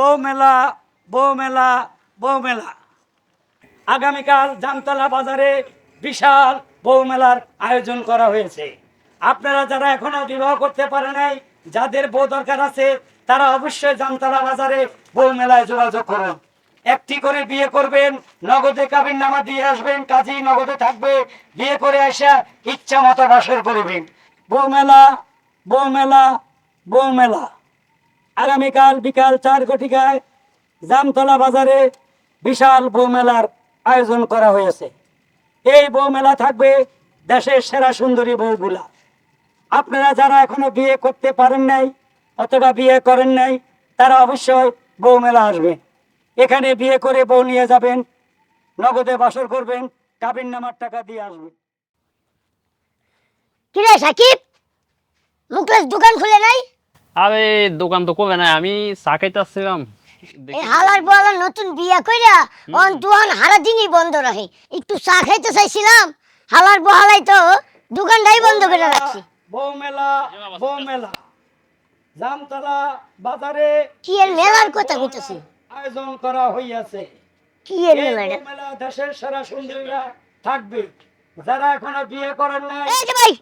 বউ মেলা বউ মেলা বউ মেলা আগামীকাল জামতলা বাজারে বিশাল বউ মেলার আয়োজন করা হয়েছে। আপনারা যারা এখনও বিবাহ করতে পারে নাই, যাদের বউ দরকার আছে, তারা অবশ্যই জামতলা বাজারে বউ মেলায় যোগাযোগ করুন। একটি করে বিয়ে করবেন, নগদে কাবিন নামা দিয়ে আসবেন, কাজী নগদে থাকবে, বিয়ে করে আসা ইচ্ছা মতো বাসর করবেন। বউ মেলা বউ মেলা বউ মেলা আগামীকাল বিকাল চার ঘটিকায় জামতলা বাজারে বিশাল বউ মেলার আয়োজন করা হয়েছে। এই বউ মেলা থাকবে দেশের সেরা সুন্দরী বউগুলা। আপনারা যারা এখনও বিয়ে করতে পারেন নাই অথবা বিয়ে করেন নাই, তারা অবশ্যই বউ মেলা আসবেন এখানে বিয়ে করে বউ নিয়ে যাবেন, নগদে বাসর করবেন, কাবিন নামার টাকা দিয়ে আসবেন কিরে সাকিব? মুকলেশ দোকান খুলে নাই? আরে দোকান তো কমে নাই? আমি চা খাইতেছিলাম। এই হালার বলার নতুন বিয়া কইরা অন দোকান হারা দিনই বন্ধ রাখে। একটু চা খাইতে চাইছিলাম হালার বহালাই তো দোকানটাই বন্ধ করে রাখছি। বউ মেলা বউ মেলা জামতলা বাজারে কি এর মেলার কথা কইতাছি? আয়োজন করা হইয়াছে। কি এর মেলা মেলা দেশের সেরা সুন্দরীরা থাকবে। যারা এখনও বিয়ে করেন নাই। এই যে ভাই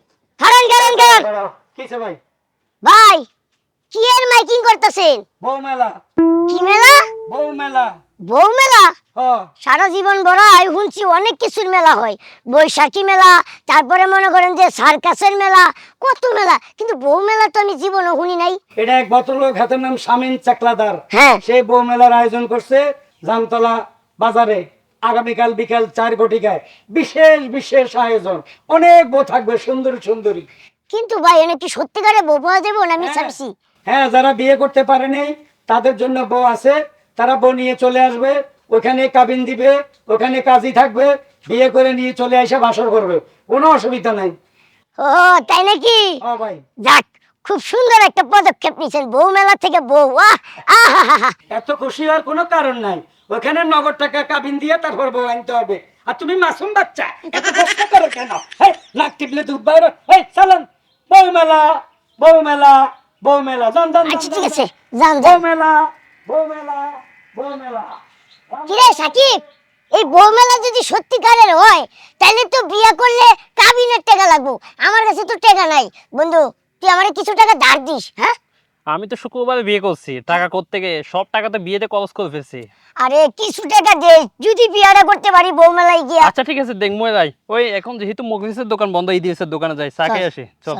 হারান কারণ কারণ দাঁড়াও, ভাই? ভাই কি এর মাইকিং করতেছেন? বউ মেলা কি মেলা? বউ মেলা বউ মেলা সারা জীবন বড় আমি শুনছি অনেক কিছুর মেলা হয়। বৈশাখী মেলা তারপরে মনে করেন যে সার্কাসের মেলা কত মেলা। কিন্তু বউ মেলা তো আমি জীবনে শুনি নাই। এটা এক ভদ্রলোক হাতের নাম শামিন চাকলাদার। হ্যাঁ। সেই বউ মেলার আয়োজন করছে জামতলা বাজারে। আগামীকাল বিকাল চার ঘটিকায়। বিশেষ বিশেষ আয়োজন। অনেক বউ থাকবে সুন্দরী সুন্দরী। কিন্তু ভাই এনে কি সত্যিকারে বউ পাওয়া যাব না? আমি হ্যাঁ। হ্যাঁ যারা বিয়ে করতে পারেনি তাদের জন্য বউ আছে তারা বউ নিয়ে চলে আসবে ওখানে কাবিন দিবে ওখানে কাজী থাকবে বিয়ে করে নিয়ে চলে এসে বাসর করবে। কোনো অসুবিধা নাই। ও তাই নাকি? ও ভাই। যাক খুব সুন্দর একটা পদক্ষেপ নিয়েছেন বউ মেলা থেকে বউ আহ আহা এত খুশি হওয়ার কোনো কারণ নাই। ওখানে নগদ টাকা কাবিন দিয়ে তারপর বউ আনতে হবে। আর তুমি মাসুম বাচ্চা এত কষ্ট করো কেন? নাক টিপলে দুধ বাইরে এই চালান। বউ মেলা বউ মেলা। বউ মেলা আচ্ছা ঠিক আছে যান যান। বউ মেলা বউ মেলা বউ মেলা কিরে সাকিব এই বউ মেলা যদি সত্যিকারের হয় তাহলে তো বিয়ে করলে কাবিনের টাকা লাগবো। আমার কাছে তো টাকা নাই। বন্ধু তুই আমারে কিছু টাকা ধার দিস হ্যাঁ? আমি তো শুক্রবারে বিয়ে করছি। টাকা করতে গিয়ে সব টাকা তো বিয়েতে খরচ করে ফেলছি। আরে কিছু টাকা দে। যদি বিয়েটা করতে পারি বউ মেলায় গিয়া। আচ্ছা ঠিক আছে দেখব যাই। ওই এখন যেহেতু মগরিসের দোকান বন্ধ এই দিয়েছে দোকানে যাই। চা খেয়ে আসি চল।